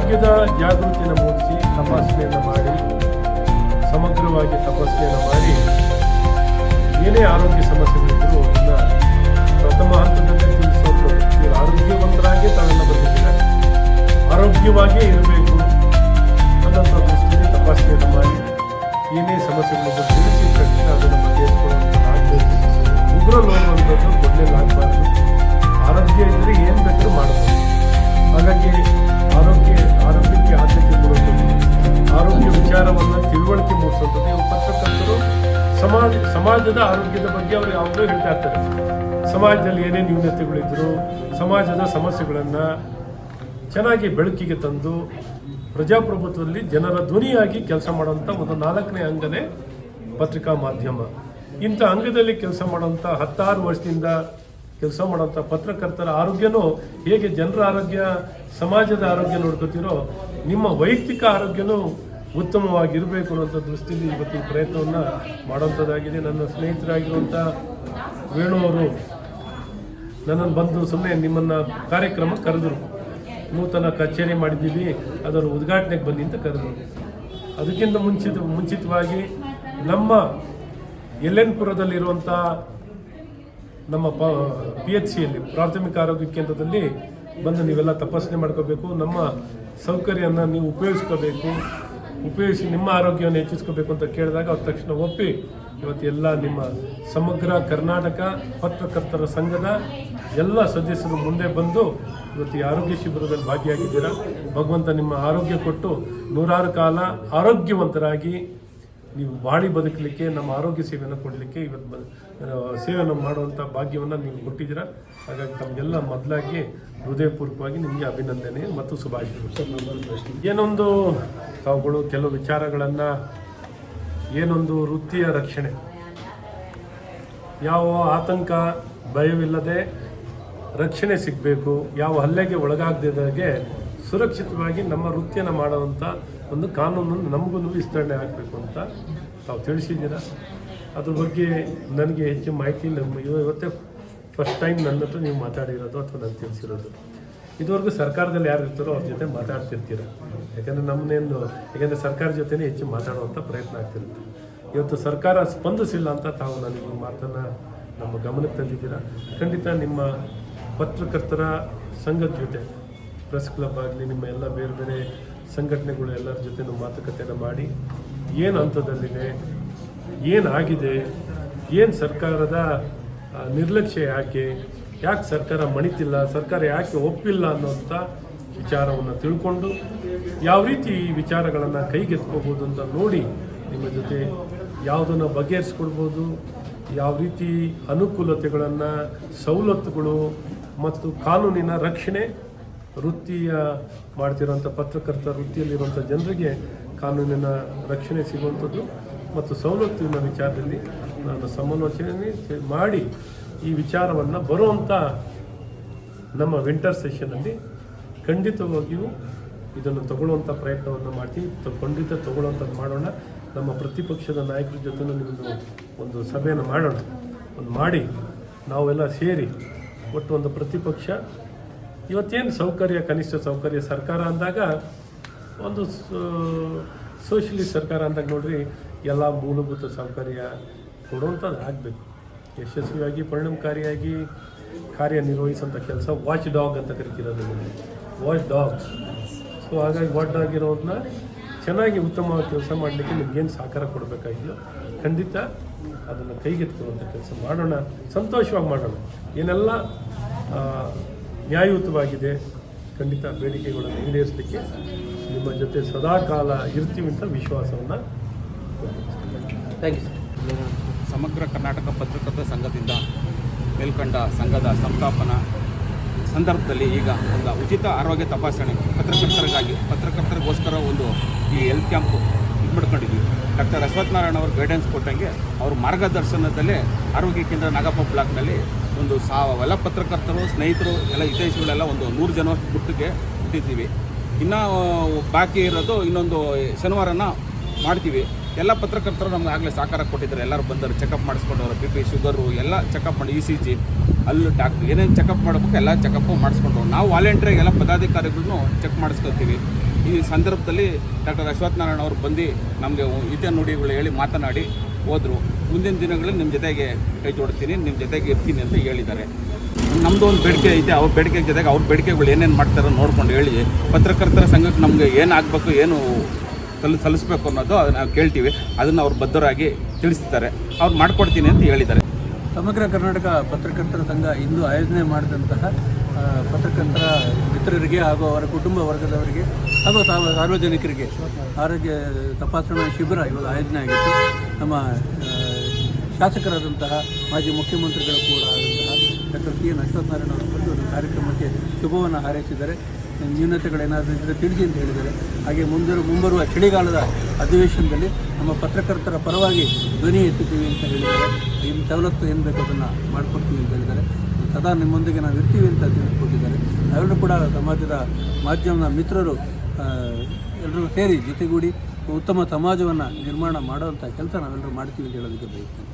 ಆರೋಗ್ಯದ ಜಾಗೃತಿಯನ್ನು ಮೂಡಿಸಿ ತಪಾಸಣೆಯನ್ನು ಮಾಡಿ, ಸಮಗ್ರವಾಗಿ ತಪಾಸಣೆಯನ್ನು ಮಾಡಿ, ಏನೇ ಆರೋಗ್ಯ ಸಮಸ್ಯೆಗಳಿದ್ದರೂ ಅದನ್ನು ಪ್ರಥಮ ಹಂತದಲ್ಲಿ ತಿಳಿಸೋದು. ಇವರು ಆರೋಗ್ಯವಂತರಾಗಿ ತಾವೆಲ್ಲ ಬಂದಿದ್ದೀರ? ಆರೋಗ್ಯವಾಗಿಯೇ ಇರಬೇಕು ಅನ್ನೋಂಥ ದೃಷ್ಟಿಯಲ್ಲಿ ತಪಾಸಣೆಯನ್ನು ಮಾಡಿ, ಏನೇ ಸಮಸ್ಯೆಗಳಿದ್ದು ತಿಳಿಸಿ ತಕ್ಷಣ ಅದನ್ನು ಬಗೆಹರಿಸಿಕೊಳ್ಳುವಂಥದ್ದಾಗಬೇಕು ಉಗ್ರ ನೋಡುವಂಥದ್ದು ಮೊದಲೇನಾಗಬಾರ್ದು ಆರೋಗ್ಯ ಇದ್ದರೆ ಏನು ಬೇಕಾದ್ರೂ ಮಾಡಬಹುದು ಸಮಾಜದ ಆರೋಗ್ಯದ ಬಗ್ಗೆ ಅವರು ಯಾವುದೋ ಹೇಳ್ತಾ ಇರ್ತಾರೆ. ಸಮಾಜದಲ್ಲಿ ಏನೇ ನ್ಯೂನತೆಗಳಿದ್ರು, ಸಮಾಜದ ಸಮಸ್ಯೆಗಳನ್ನು ಚೆನ್ನಾಗಿ ಬೆಳಕಿಗೆ ತಂದು ಪ್ರಜಾಪ್ರಭುತ್ವದಲ್ಲಿ ಜನರ ಧ್ವನಿಯಾಗಿ ಕೆಲಸ ಮಾಡುವಂಥ ಒಂದು ನಾಲ್ಕನೇ ಅಂಗನೇ ಪತ್ರಿಕಾ ಮಾಧ್ಯಮ. ಇಂಥ ಅಂಗದಲ್ಲಿ ಕೆಲಸ ಮಾಡುವಂಥ ಹತ್ತಾರು ವರ್ಷದಿಂದ ಕೆಲಸ ಮಾಡುವಂಥ ಪತ್ರಕರ್ತರ ಆರೋಗ್ಯನೂ ಹೇಗೆ ಜನರ ಆರೋಗ್ಯ, ಸಮಾಜದ ಆರೋಗ್ಯ ನೋಡ್ಕೋತಿರೋ, ನಿಮ್ಮ ವೈಯಕ್ತಿಕ ಆರೋಗ್ಯನೂ ಉತ್ತಮವಾಗಿರಬೇಕು ಅನ್ನೋಂಥ ದೃಷ್ಟಿಯಲ್ಲಿ ಇವತ್ತು ಈ ಪ್ರಯತ್ನವನ್ನು ಮಾಡುವಂಥದ್ದಾಗಿದೆ. ನನ್ನ ಸ್ನೇಹಿತರಾಗಿರುವಂಥ ವೇಣು ಅವರು ನನ್ನನ್ನು ಬಂದು ಸುಮ್ಮನೆ ನಿಮ್ಮನ್ನು ಕಾರ್ಯಕ್ರಮ ಕರೆದರು. ನೂತನ ಕಚೇರಿ ಮಾಡಿದ್ದೀವಿ ಅದರ ಉದ್ಘಾಟನೆಗೆ ಬನ್ನಿ ಅಂತ ಕರೆದರು. ಅದಕ್ಕಿಂತ ಮುಂಚಿತ, ಮುಂಚಿತವಾಗಿ ನಮ್ಮ ಎಲ್ಲೆನ್ಪುರದಲ್ಲಿರುವಂಥ ನಮ್ಮ ಪ ಪಿ ಎಚ್ ಸಿಯಲ್ಲಿ ಪ್ರಾಥಮಿಕ ಆರೋಗ್ಯ ಕೇಂದ್ರದಲ್ಲಿ ಬಂದು ನೀವೆಲ್ಲ ತಪಾಸಣೆ ಮಾಡ್ಕೋಬೇಕು. ನಮ್ಮ ಸೌಕರ್ಯನ ನೀವು ಉಪಯೋಗಿಸ್ಕೋಬೇಕು. ಉಪಯೋಗಿಸಿ ನಿಮ್ಮ ಆರೋಗ್ಯವನ್ನು ಹೆಚ್ಚಿಸ್ಕೋಬೇಕು ಅಂತ ಕೇಳಿದಾಗ ಅವ್ರ ತಕ್ಷಣ ಒಪ್ಪಿ ಇವತ್ತು ಎಲ್ಲ ನಿಮ್ಮ ಸಮಗ್ರ ಕರ್ನಾಟಕ ಪತ್ರಕರ್ತರ ಸಂಘದ ಎಲ್ಲ ಸದಸ್ಯರು ಮುಂದೆ ಬಂದು ಇವತ್ತು ಈ ಆರೋಗ್ಯ ಶಿಬಿರದಲ್ಲಿ ಭಾಗಿಯಾಗಿದ್ದೀರಾ? ಭಗವಂತ ನಿಮ್ಮ ಆರೋಗ್ಯ ಕೊಟ್ಟು ನೂರಾರು ಕಾಲ ಆರೋಗ್ಯವಂತರಾಗಿ ನೀವು ಬಾಳಿ ಬದುಕಲಿಕ್ಕೆ ನಮ್ಮ ಆರೋಗ್ಯ ಸೇವೆಯನ್ನು ಕೊಡಲಿಕ್ಕೆ ಇವತ್ತು ಬ- ಸೇವೆಯನ್ನು ಮಾಡುವಂಥ ಭಾಗ್ಯವನ್ನು ನೀವು ಕೊಟ್ಟಿದ್ದೀರಾ? ಹಾಗಾಗಿ ತಮಗೆಲ್ಲ ಮೊದಲಾಗಿ ಹೃದಯಪೂರ್ವಕವಾಗಿ ನಿಮಗೆ ಅಭಿನಂದನೆ ಮತ್ತು ಶುಭಾಶಯ ಏನೊಂದು ತಾವುಗಳು ಕೆಲವು ವಿಚಾರಗಳನ್ನು ಏನೊಂದು ವೃತ್ತಿಯ ರಕ್ಷಣೆ. ಯಾವ ಆತಂಕ, ಭಯವಿಲ್ಲದೆ ರಕ್ಷಣೆ ಸಿಗಬೇಕು, ಯಾವ ಹಲ್ಲೆಗೆ ಒಳಗಾಗದಿದ್ದಾಗೆ ಸುರಕ್ಷಿತವಾಗಿ ನಮ್ಮ ವೃತ್ತಿಯನ್ನು ಮಾಡುವಂಥ ಒಂದು ಕಾನೂನನ್ನು ನಮಗೂ ವಿಸ್ತರಣೆ ಆಗಬೇಕು ಅಂತ ತಾವು ತಿಳಿಸಿದ್ದೀರಾ? ಅದ್ರ ಬಗ್ಗೆ ನನಗೆ ಹೆಚ್ಚು ಮಾಹಿತಿ ನಮ್ಮ ಇವ- ಇವತ್ತೇ ಫಸ್ಟ್ ಟೈಮ್ ನನ್ನ ಹತ್ರ ನೀವು ಮಾತಾಡಿರೋದು ಅಥವಾ ನಾನು ತಿಳಿಸಿರೋದು. ಇದುವರೆಗೂ ಸರ್ಕಾರದಲ್ಲಿ ಯಾರು ಇರ್ತಾರೋ ಅವ್ರ ಜೊತೆ ಮಾತಾಡ್ತಿರ್ತೀರ. ಯಾಕಂದರೆ ನಮ್ಮನ್ನೇನು ಯಾಕಂದರೆ ಸರ್ಕಾರ ಜೊತೆನೇ ಹೆಚ್ಚು ಮಾತಾಡುವಂಥ ಪ್ರಯತ್ನ ಆಗ್ತಿರುತ್ತೆ. ಇವತ್ತು ಸರ್ಕಾರ ಸ್ಪಂದಿಸಿಲ್ಲ ಅಂತ ತಾವು ನನಗೆ ಈ ಮಾತನ್ನು ನಮ್ಮ ಗಮನಕ್ಕೆ ತಂದಿದ್ದೀರಾ. ಖಂಡಿತ ನಿಮ್ಮ ಪತ್ರಕರ್ತರ ಸಂಘದ ಜೊತೆ, ಪ್ರೆಸ್ ಕ್ಲಬ್ ಆಗಲಿ, ನಿಮ್ಮ ಎಲ್ಲ ಬೇರೆ ಬೇರೆ ಸಂಘಟನೆಗಳು ಎಲ್ಲರ ಜೊತೆನೂ ಮಾತುಕತೆಯನ್ನು ಮಾಡಿ, ಏನು ಹಂತದಲ್ಲಿದೆ ಏನಾಗಿದೆ ಏನು ಸರ್ಕಾರದ ನಿರ್ಲಕ್ಷ್ಯ ಯಾಕೆ ಯಾಕೆ ಸರ್ಕಾರ ಮಣಿತಿಲ್ಲ, ಸರ್ಕಾರ ಯಾಕೆ ಒಪ್ಪಿಲ್ಲ ಅನ್ನೋಂಥ ವಿಚಾರವನ್ನು ತಿಳ್ಕೊಂಡು ಯಾವ ರೀತಿ ಈ ವಿಚಾರಗಳನ್ನು ಕೈಗೆತ್ಕೋಬೋದು ಅಂತ ನೋಡಿ ನಿಮ್ಮ ಜೊತೆ ಯಾವುದನ್ನು ಬಗೆಹರಿಸ್ಕೊಡ್ಬೋದು, ಯಾವ ರೀತಿ ಅನುಕೂಲತೆಗಳನ್ನು, ಸವಲತ್ತುಗಳು ಮತ್ತು ಕಾನೂನಿನ ರಕ್ಷಣೆ ವೃತ್ತಿಯ ಮಾಡ್ತಿರೋಂಥ ಪತ್ರಕರ್ತ ವೃತ್ತಿಯಲ್ಲಿರುವಂಥ ಜನರಿಗೆ ಕಾನೂನಿನ ರಕ್ಷಣೆ ಸಿಗುವಂಥದ್ದು ಮತ್ತು ಸವಲತ್ತಿನ ವಿಚಾರದಲ್ಲಿ ನಾನು ಸಮಾಲೋಚನೆ ಮಾಡಿ ಈ ವಿಚಾರವನ್ನು ಬರುವಂಥ ನಮ್ಮ ವಿಂಟರ್ ಸೆಷನಲ್ಲಿ ಖಂಡಿತವಾಗಿಯೂ ಇದನ್ನು ತಗೊಳ್ಳುವಂಥ ಪ್ರಯತ್ನವನ್ನು ಮಾಡ್ತೀವಿ. ಖಂಡಿತ ತಗೊಳ್ಳುವಂಥದ್ದು ಮಾಡೋಣ. ನಮ್ಮ ಪ್ರತಿಪಕ್ಷದ ನಾಯಕರ ಜೊತೆ ನಿಮ್ಮದು ಒಂದು ಸಭೆಯನ್ನು ಮಾಡೋಣ. ಒಂದು ಮಾಡಿ. ನಾವೆಲ್ಲ ಸೇರಿ ಒಟ್ಟು ಒಂದು ಪ್ರತಿಪಕ್ಷ. ಇವತ್ತೇನು ಸೌಕರ್ಯ, ಕನಿಷ್ಠ ಸೌಕರ್ಯ ಸರ್ಕಾರ ಅಂದಾಗ ಒಂದು ಸೋಷಲಿಸ್ಟ್ ಸರ್ಕಾರ ಅಂದಾಗ ನೋಡಿರಿ, ಎಲ್ಲ ಮೂಲಭೂತ ಸೌಕರ್ಯ ಕೊಡುವಂಥದ್ದು ಆಗಬೇಕು. ಯಶಸ್ವಿಯಾಗಿ, ಪರಿಣಾಮಕಾರಿಯಾಗಿ ಕಾರ್ಯನಿರ್ವಹಿಸುವಂಥ ಕೆಲಸ ವಾಚ್ ಡಾಗ್ ಅಂತ ಕರಿತಿರೋದು ವಾಚ್ ಡಾಗ್ಸ್ ಸೊ ಹಾಗಾಗಿ ವಾಚ್ ಡಾಗ್ ಇರೋದನ್ನ ಚೆನ್ನಾಗಿ ಉತ್ತಮವಾಗಿ ಕೆಲಸ ಮಾಡಲಿಕ್ಕೆ ನಿಮ್ಗೇನು ಸಹಕಾರ ಕೊಡಬೇಕಾಗಿದೆಯೋ ಖಂಡಿತ ಅದನ್ನು ಕೈಗೆತ್ತಿಕೊಳ್ಳುವಂಥ ಕೆಲಸ ಮಾಡೋಣ. ಸಂತೋಷವಾಗಿ ಮಾಡೋಣ. ಏನೆಲ್ಲ ನ್ಯಾಯಯುತವಾಗಿದೆ, ಖಂಡಿತ ಬೇಡಿಕೆಗಳನ್ನು ಈಡೇರಿಸಲಿಕ್ಕೆ ನಿಮ್ಮ ಜೊತೆ ಸದಾಕಾಲ ಇರ್ತೀವಿ ಅಂತ ವಿಶ್ವಾಸವನ್ನು ಥ್ಯಾಂಕ್ ಯು ಸರ್ ಸಮಗ್ರ ಕರ್ನಾಟಕ ಪತ್ರಕರ್ತರ ಸಂಘದಿಂದ ಮೇಲ್ಕಂಡ ಸಂಘದ ಸಂಸ್ಥಾಪನಾ ಸಂದರ್ಭದಲ್ಲಿ ಈಗ ಒಂದು ಉಚಿತ ಆರೋಗ್ಯ ತಪಾಸಣೆ ಪತ್ರಕರ್ತರಿಗಾಗಿ, ಪತ್ರಕರ್ತರಿಗೋಸ್ಕರ ಒಂದು ಈ ಹೆಲ್ತ್ ಕ್ಯಾಂಪ್ ಇದು ಮಾಡ್ಕೊಂಡಿದ್ವಿ. ಡಾಕ್ಟರ್ ಅಶ್ವತ್ಥನಾರಾಯಣ ಅವರು ಗೈಡೆನ್ಸ್ ಕೊಟ್ಟಂಗೆ ಅವ್ರ ಮಾರ್ಗದರ್ಶನದಲ್ಲೇ ಆರೋಗ್ಯ ಕೇಂದ್ರ ನಾಗಪ್ಪ ಬ್ಲಾಕ್ನಲ್ಲಿ ಒಂದು ಸಾವ ಎಲ್ಲ ಪತ್ರಕರ್ತರು, ಸ್ನೇಹಿತರು, ಎಲ್ಲ ಹಿತೈಷಿಗಳೆಲ್ಲ ಒಂದು ನೂರು ಜನ ಗುಟ್ಟಿಗೆ ಹುಟ್ಟಿದ್ದೀವಿ. ಇನ್ನೂ ಬಾಕಿ ಇರೋದು ಇನ್ನೊಂದು ಶನಿವಾರನ ಮಾಡ್ತೀವಿ. ಎಲ್ಲ ಪತ್ರಕರ್ತರು ನಮ್ಗೆ ಆಗಲೇ ಸಹಕಾರ ಕೊಟ್ಟಿದ್ದಾರೆ. ಎಲ್ಲರೂ ಬಂದರು ಚೆಕಪ್ ಮಾಡಿಸ್ಕೊಂಡವ್ರು ಬಿ ಪಿ ಶುಗರು ಎಲ್ಲ ಚೆಕಪ್ ಮಾಡಿ ಇ ಸಿ ಜಿ ಅಲ್ಲಿ ಡಾಕ್ಟ್ರ್ ಏನೇನು ಚೆಕಪ್ ಮಾಡಬೇಕು ಎಲ್ಲ ಚೆಕಪ್ಪು ಮಾಡಿಸ್ಕೊಂಡು ನಾವು ವಾಲಂಟ್ರಿಯಾಗಿ ಎಲ್ಲ ಪದಾಧಿಕಾರಿಗಳನ್ನು ಚೆಕ್ ಮಾಡಿಸ್ಕೊತೀವಿ. ಈ ಸಂದರ್ಭದಲ್ಲಿ ಡಾಕ್ಟರ್ ಅಶ್ವಥ್ ನಾರಾಯಣ ಅವರು ಬಂದು ನಮಗೆ ಹಿತ ನುಡಿಗಳು ಹೇಳಿ ಮಾತನಾಡಿ ಹೋದರು. ಮುಂದಿನ ದಿನಗಳಲ್ಲಿ ನಿಮ್ಮ ಜೊತೆಗೆ ಕೈ ಜೋಡಿಸ್ತೀನಿ ನಿಮ್ಮ ಜೊತೆಗೆ ಇರ್ತೀನಿ ಅಂತ ಹೇಳಿದ್ದಾರೆ. ನಮ್ಮದು ಒಂದು ಬೇಡಿಕೆ ಐತೆ. ಅವ್ರ ಬೇಡಿಕೆ ಜೊತೆಗೆ ಅವ್ರ ಬೇಡಿಕೆಗಳು ಏನೇನು ಮಾಡ್ತಾರೋ ನೋಡ್ಕೊಂಡು ಹೇಳಿ. ಪತ್ರಕರ್ತರ ಸಂಘಕ್ಕೆ ನಮಗೆ ಏನಾಗಬೇಕು ಏನು ಸಲ್ ಸಲ್ಲಿಸ್ಬೇಕು ಅನ್ನೋದು ಅದನ್ನು ನಾವು ಕೇಳ್ತೀವಿ. ಅದನ್ನು ಅವ್ರು ಬದ್ಧರಾಗಿ ತಿಳಿಸ್ತಾರೆ. ಅವ್ರು ಮಾಡ್ಕೊಡ್ತೀನಿ ಅಂತ ಹೇಳಿದ್ದಾರೆ. ಸಮಗ್ರ ಕರ್ನಾಟಕ ಪತ್ರಕರ್ತರ ಸಂಘ ಇಂದು ಆಯೋಜನೆ ಮಾಡಿದಂತಹ ಪತ್ರಕರ್ತರ ಮಿತ್ರರಿಗೆ ಹಾಗೂ ಅವರ ಕುಟುಂಬ ವರ್ಗದವರಿಗೆ ಹಾಗೂ ಸಾರ್ವ- ಸಾರ್ವಜನಿಕರಿಗೆ ಆರೋಗ್ಯ ತಪಾಸಣಾ ಶಿಬಿರ ಇವಾಗ ಆಯೋಜನೆ ಆಗಿತ್ತು ನಮ್ಮ ಶಾಸಕರಾದಂತಹ ಮಾಜಿ ಮುಖ್ಯಮಂತ್ರಿಗಳು ಕೂಡ ಆದಂತಹ ಡಾಕ್ಟರ್ ಸಿ ಎನ್ ಅಶ್ವತ್ಥನಾರಾಯಣ ಅವರು ಒಂದು ಕಾರ್ಯಕ್ರಮಕ್ಕೆ ಶುಭವನ್ನು ಹಾರೈಸಿದ್ದಾರೆ. ನ್ಯೂನತೆಗಳೇನಾದರೂ ಇದ್ದರೆ ತಿಳಿಸಿ ಅಂತ ಹೇಳಿದ್ದಾರೆ. ಹಾಗೆ ಮುಂದಿರು ಮುಂಬರುವ ಚಳಿಗಾಲದ ಅಧಿವೇಶನದಲ್ಲಿ ನಮ್ಮ ಪತ್ರಕರ್ತರ ಪರವಾಗಿ ಧ್ವನಿ ಎತ್ತುತ್ತೀವಿ ಅಂತ ಹೇಳಿದ್ದಾರೆ. ನಿಮ್ಮ ಸವಲತ್ತು ಏನು ಬೇಕು ಅದನ್ನು ಮಾಡಿಕೊಡ್ತೀವಿ ಅಂತ ಹೇಳಿದ್ದಾರೆ. ಸದಾ ನಿಮ್ಮೊಂದಿಗೆ ನಾವು ಇರ್ತೀವಿ ಅಂತ ತಿಳಿದುಕೊಟ್ಟಿದ್ದಾರೆ. ನಾವೆಲ್ಲರೂ ಕೂಡ ಸಮಾಜದ ಮಾಧ್ಯಮದ ಮಿತ್ರರು ಎಲ್ಲರೂ ಸೇರಿ ಜೊತೆಗೂಡಿ ಉತ್ತಮ ಸಮಾಜವನ್ನು ನಿರ್ಮಾಣ ಮಾಡುವಂಥ ಕೆಲಸ ನಾವೆಲ್ಲರೂ ಮಾಡ್ತೀವಿ ಅಂತ ಹೇಳೋದಕ್ಕೆ ಬಯಸ್ತೇನೆ.